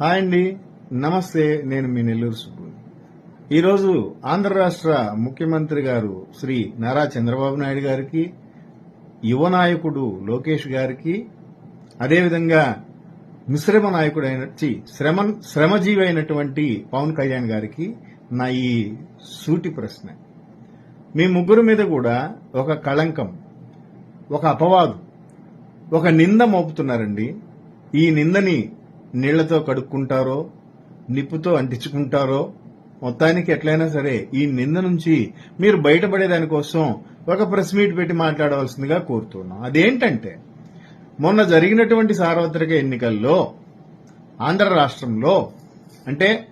Hi అండి. నమస్తే నేను మీ నెల్లూరు సుబ్బు. ఈరోజు ఆంధ్ర రాష్ట్ర ముఖ్యమంత్రి గారు శ్రీ నారా చంద్రబాబు నాయుడు గారికి యువ నాయకుడు లోకేష్ గారికి అదేవిధంగా మిశ్రమ నాయకుడు అయిన శ్రమ శ్రమజీవి అయినటువంటి పవన్ కళ్యాణ్ గారికి నా ఈ సూటి ప్రశ్న. మీ ముగ్గురు మీద కూడా ఒక కళంకం ఒక అపవాదు ఒక నింద మోపుతున్నారండి. ఈ నిందని నీళ్ళతో కడుక్కుంటారో నిప్పుతో అంటించుకుంటారో మొత్తానికి ఎట్లయినా సరే ఈ నింద నుంచి మీరు బయటపడేదానికోసం ఒక ప్రెస్ మీట్ పెట్టి మాట్లాడవలసిందిగా కోరుతున్నాం. అదేంటంటే మొన్న జరిగినటువంటి సార్వత్రిక ఎన్నికల్లో ఆంధ్ర రాష్ట్రంలో అంటే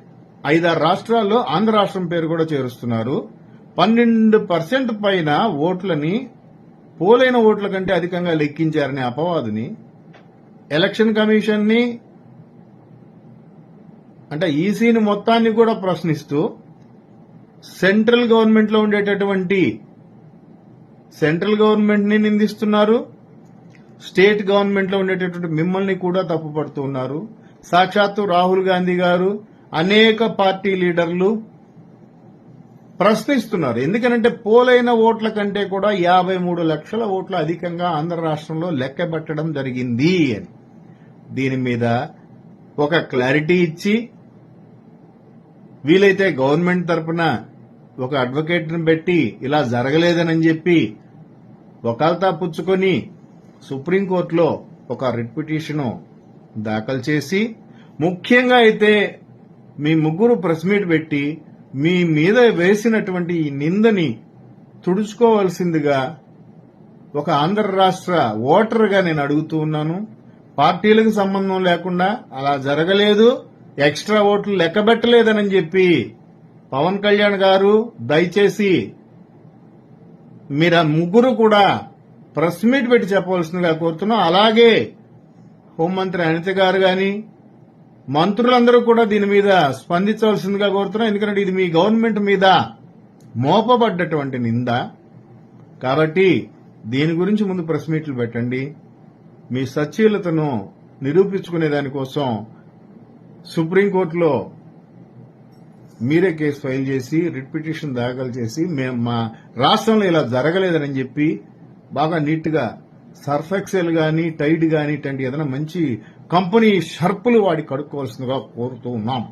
ఐదారు రాష్ట్రాల్లో ఆంధ్ర రాష్ట్రం పేరు కూడా చేరుస్తున్నారు. పన్నెండు పర్సెంట్ పైన ఓట్లని పోలైన ఓట్ల కంటే అధికంగా లెక్కించారనే అపవాదుని ఎలక్షన్ కమిషన్ని అంటే ఈసీని మొత్తాన్ని కూడా ప్రశ్నిస్తూ సెంట్రల్ గవర్నమెంట్లో ఉండేటటువంటి సెంట్రల్ గవర్నమెంట్ని నిందిస్తున్నారు స్టేట్ గవర్నమెంట్లో ఉండేటటువంటి మిమ్మల్ని కూడా తప్పుపడుతూ ఉన్నారు. సాక్షాత్తు రాహుల్ గాంధీ గారు అనేక పార్టీ లీడర్లు ప్రశ్నిస్తున్నారు. ఎందుకనంటే పోలైన ఓట్ల కంటే కూడా యాభై మూడు లక్షల ఓట్లు అధికంగా ఆంధ్ర రాష్ట్రంలో లెక్కబెట్టడం జరిగింది అని. దీని మీద ఒక క్లారిటీ ఇచ్చి వీలైతే గవర్నమెంట్ తరపున ఒక అడ్వకేట్ని పెట్టి ఇలా జరగలేదని చెప్పి వకాల్తా పుచ్చుకొని సుప్రీంకోర్టులో ఒక రిట్ పిటిషన్ దాఖలు చేసి ముఖ్యంగా అయితే మీ ముగ్గురు ప్రెస్ మీట్ పెట్టి మీ మీద వేసినటువంటి ఈ నిందని తుడుచుకోవాల్సిందిగా ఒక ఆంధ్ర రాష్ట్ర ఓటర్గా నేను అడుగుతూ ఉన్నాను. పార్టీలకు సంబంధం లేకుండా అలా జరగలేదు. ఎక్స్ట్రా ఓట్లు లెక్కబెట్టలేదని చెప్పి పవన్ కళ్యాణ్ గారు దయచేసి మీరు ఆ ముగ్గురు కూడా ప్రెస్ మీట్ పెట్టి చెప్పవలసిందిగా కోరుతున్నాం. అలాగే హోంమంత్రి అనిత గారు గాని మంత్రులందరూ కూడా దీని మీద స్పందించవలసిందిగా కోరుతున్నాం. ఎందుకంటే ఇది మీ గవర్నమెంట్ మీద మోపబడ్డటువంటి నింద. కాబట్టి దీని గురించి ముందు ప్రెస్ మీట్లు పెట్టండి. మీ సచ్చీలతను నిరూపించుకునే దానికోసం సుప్రీంకోర్టులో మీరే కేసు ఫైల్ చేసి రిట్ పిటిషన్ దాఖలు చేసి మేము మా రాష్ట్రంలో ఇలా జరగలేదని చెప్పి బాగా నీట్గా సర్ఫ్ ఎక్సెల్ గాని టైడ్ గాని ఇట్లాంటి ఏదైనా మంచి కంపెనీ షర్పులు వాడి కడుక్కోవాల్సిందిగా కోరుతూ ఉన్నాం.